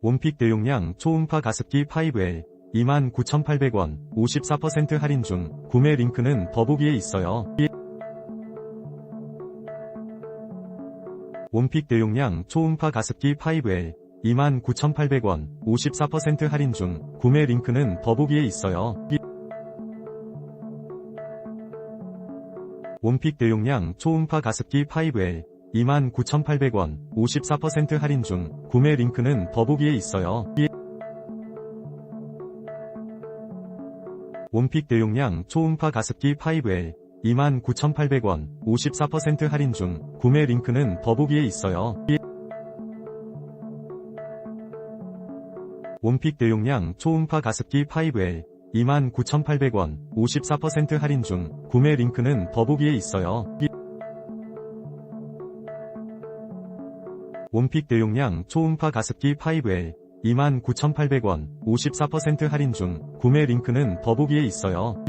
원픽 대용량 초음파 가습기 5L 29,800원 54% 할인 중 구매 링크는 더보기에 있어요. 원픽 대용량 초음파 가습기 5L 29,800원 54% 할인 중 구매 링크는 더보기에 있어요. 원픽 대용량 초음파 가습기 5L 29,800원 54% 할인 중 구매 링크는 더보기에 있어요. 원픽 대용량 초음파 가습기 5L 29,800원 54% 할인 중 구매 링크는 더보기에 있어요. 원픽 대용량 초음파 가습기 5L 29,800원 54% 할인 중 구매 링크는 더보기에 있어요. 원픽 대용량 초음파 가습기 5L 29,800원 54% 할인 중 구매 링크는 더보기에 있어요.